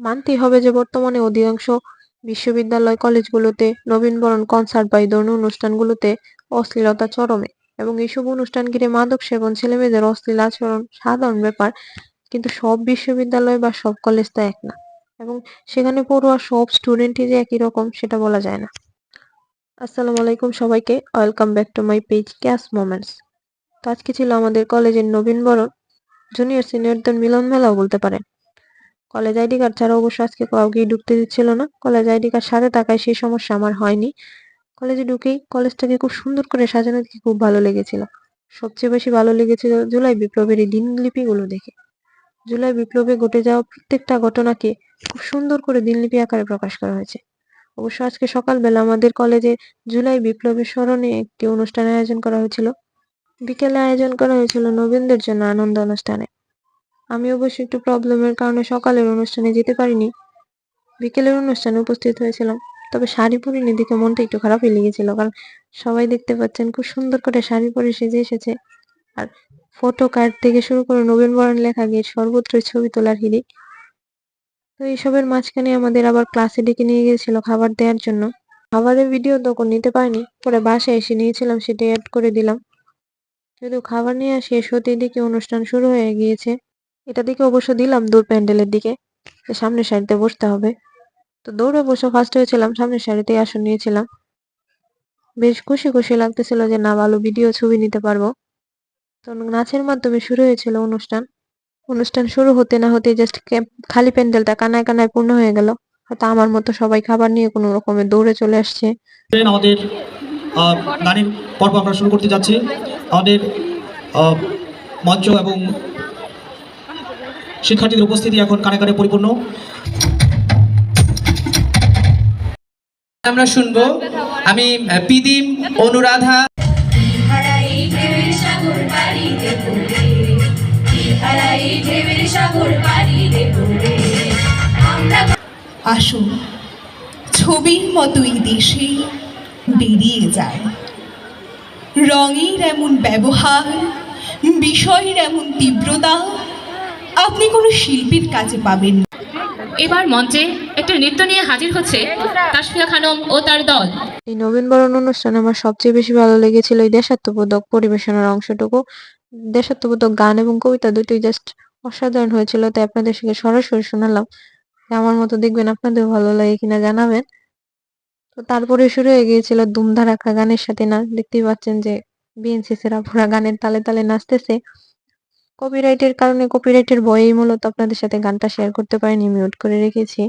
মানতেই হবে যে বর্তমানে অধিকাংশ বিশ্ববিদ্যালয় কলেজগুলোতে নবীনবরণ কনসার্ট বা এই ধরনের অনুষ্ঠানগুলোতে অশ্লীলতা চরমে। এবং এইসব অনুষ্ঠান ঘিরে মাদক সেবন, ছেলেমেয়েদের অশ্লীল আচরণ সাধারণ ব্যাপার, কিন্তু সব বিশ্ববিদ্যালয় বা সব কলেজ তো এক না। এবং সেখানে পড়ুয়া সব স্টুডেন্টই যে একই রকম, সেটা বলা যায় না। আসসালামু আলাইকুম সবাইকে। Welcome back to my page cash moments তো আজকে ছিল আমাদের কলেজের নবীনবরণ। জুনিয়র সিনিয়রদের মিলন মেলাও বলতে পারেন। কলেজ আইডি কার্ড ছাড়া অবশ্য আজকে কাউকেই ঢুকতে দিচ্ছিল না। কলেজ আইডি কার্ড সাথে থাকায় সেই সমস্যা আমার হয়নি। কলেজে ঢুকেই কলেজটাকে খুব সুন্দর করে সাজানো দেখে খুব ভালো লেগেছিল। সবচেয়ে বেশি ভালো লেগেছিল জুলাই বিপ্লবের এই দিনলিপিগুলো দেখে। জুলাই বিপ্লবে ঘটে যাওয়া প্রত্যেকটা ঘটনাকে খুব সুন্দর করে দিনলিপি আকারে প্রকাশ করা হয়েছে। অবশ্য আজকে সকালবেলা আমাদের কলেজে জুলাই বিপ্লবের স্মরণে একটি অনুষ্ঠান আয়োজন করা হয়েছিল। বিকেলে আয়োজন করা হয়েছিল নবীনদের জন্য আনন্দ অনুষ্ঠানে। আমি অবশ্য একটু প্রবলেমের কারণে সকালের অনুষ্ঠানে যেতে পারিনি। বিকেলের অনুষ্ঠানে উপস্থিত হয়েছিলাম। তবে শাড়ি পরিনি দেখে মনটা একটু খারাপই লেগেছিল, কারণ সবাই দেখতে পাচ্ছেন খুব সুন্দর করে শাড়ি পরে সেজে এসেছে। আর ফটো কার্ড থেকে শুরু করে নবীন বরণ লেখা গিয়ে সর্বত্র ছবি তোলার হিড়িক। তো এইসবের মাঝখানে আমাদের আবার ক্লাসে ডেকে নিয়ে গিয়েছিল খাবার দেওয়ার জন্য। খাবারের ভিডিও তখন নিতে পারিনি, পরে বাসায় এসে নিয়েছিলাম সেটা অ্যাড করে দিলাম। যদিও খাবার নিয়ে শেষ হতেই দেখি অনুষ্ঠান শুরু হয়ে গিয়েছে। এটা দিকে অবশ্য দিলাম দূর প্যান্ডেলের দিকে সামনের সারিতে বসতে হবে। তো দৌড়ে বসে ফার্স্ট হয়েছিলাম, সামনের সারিতেই আসন নিয়েছিলাম। বেশ খুশি খুশি লাগতেছিল যে, না, ভালো ভিডিও ছবি নিতে পারব। তো নাচের মাধ্যমে শুরু হয়েছিল অনুষ্ঠান। অনুষ্ঠান শুরু হতে না হতে জাস্ট খালি প্যান্ডেলটা কানায় কানায় পূর্ণ হয়ে গেল। হয়তো আমার মতো সবাই খাবার নিয়ে কোনো রকমের দৌড়ে চলে আসছে। আমাদের গানের পর্ব আমরা শুরু করতে যাচ্ছি। আমাদের মঞ্চ এবং শিক্ষার্থীদের উপস্থিতি এখন কানে কানে পরিপূর্ণ। আমরা শুনব আমি পিদিম অনুরাধা। আসুন ছবির মতোই দেশে বেরিয়ে যায় রঙের এমন ব্যবহার বিষয়ের এমন তীব্রতা আপনি কোনো শিল্পীর কাছে পাবেন না। এবার মঞ্চে একটা নৃত্য নিয়ে হাজির হচ্ছে তাসফিয়া খানম ও তার দল। এই নবীনবরণ অনুষ্ঠানে আমার সবচেয়ে বেশি ভালো লেগেছিল এই দেশাত্মবোধক পরিবেশনার অংশটুকু। দেশাত্মবোধক গান এবং কবিতা দুটোই জাস্ট অসাধারণ হয়েছিল তাই আপনাদের সঙ্গে সরাসরি শোনালাম। আমার মতো দেখবেন আপনাদের ভালো লাগে কিনা জানাবেন। তো তারপরে শুরু হয়ে গিয়েছিল ধুমধারাক্কা গানের সাথে না দেখতেই পাচ্ছেন যে বিএনসিসিরা পুরা গানের তালে তালে নাচতেছে। কপিরাইটের কারণে কপিরাইটের ভয়েই মূলত আপনাদের সাথে গানটা শেয়ার করতে পারিনি মিউট করে রেখেছি।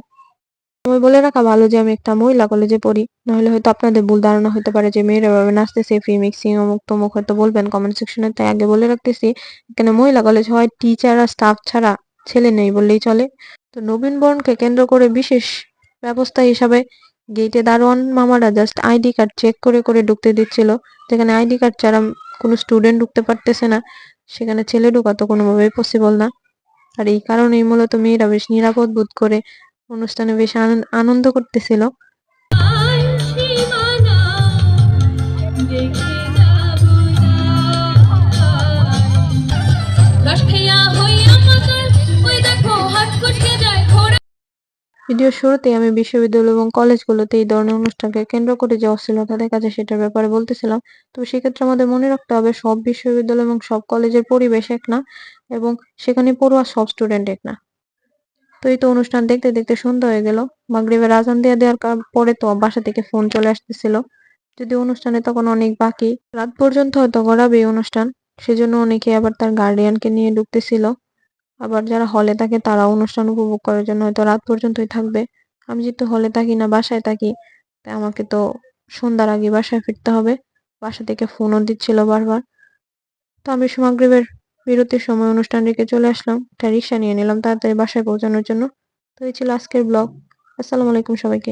আমি বলে রাখা ভালো যে আমি একটা মহিলা কলেজে পড়ি, নাহলে হয়তো আপনাদের ভুল ধারণা হতে পারে যে মেয়েরা এভাবে নাচতেছে ফ্রি মিক্সিং অমুক তমুক হয়তো বলবেন কমেন্ট সেকশনে তাই আগে বলে রাখতেছি, এখানে মহিলা কলেজ হয় টিচার আর স্টাফ ছাড়া ছেলে নেই বললেই চলে। তো নবীন বরণকে কেন্দ্র করে বিশেষ ব্যবস্থা হিসাবে গেটে দারোয়ান মামারা জাস্ট আইডি কার্ড চেক করে করে ঢুকতে দিচ্ছিল। যেখানে আইডি কার্ড ছাড়া কোনো স্টুডেন্ট ঢুকতে পারতেছে না। সেখানে ছেলে ঢোকা তো কোনোভাবেই পসিবল না। আর এই কারণেই মূলত মেয়েরা বেশ নিরাপদ বোধ করে অনুষ্ঠানে বেশ আনন্দ- করতেছিল। আনন্দ করতেছিল ভিডিও শুরুতেই আমি বিশ্ববিদ্যালয় এবং কলেজগুলোতে এই ধরনের অনুষ্ঠানকে কেন্দ্র করে যে অশ্লীলতা দেখা যায় সেটার ব্যাপারে বলতেছিলাম তো সেক্ষেত্রে আমাদের মনে রাখতে হবে সব বিশ্ববিদ্যালয় এবং সব কলেজের পরিবেশ এক না, এবং সেখানে পড়ুয়া সব স্টুডেন্ট এক না। তো এই তো অনুষ্ঠান দেখতে দেখতে সন্ধ্যা হয়ে গেল। মাগরিবের আজান দিয়ে দেওয়ার পরে তো বাসা থেকে ফোন চলে আসতেছিল। যদি অনুষ্ঠানে তখন অনেক বাকি। রাত পর্যন্ত হয়তো গড়াবে অনুষ্ঠান, সেজন্য অনেকে আবার তার গার্ডিয়ানকে নিয়ে ঢুকতেছিল। আবার যারা হলে থাকে তারা অনুষ্ঠান উপভোগ করার জন্য হয়তো রাত পর্যন্তই থাকবে। আমি যেহেতু হলে থাকি না, বাসায় থাকি, তাই আমাকে তো সন্ধ্যার আগে বাসায় ফিরতে হবে। বাসা থেকে ফোনও দিচ্ছিল বারবার। তো আমি সমাগ্রীবের বিরতির সময় অনুষ্ঠান রেখে চলে আসলাম। একটা রিক্সা নিয়ে নিলাম তাড়াতাড়ি বাসায় পৌঁছানোর জন্য। তো এই ছিল আজকের ব্লগ। আসসালামু আলাইকুম সবাইকে।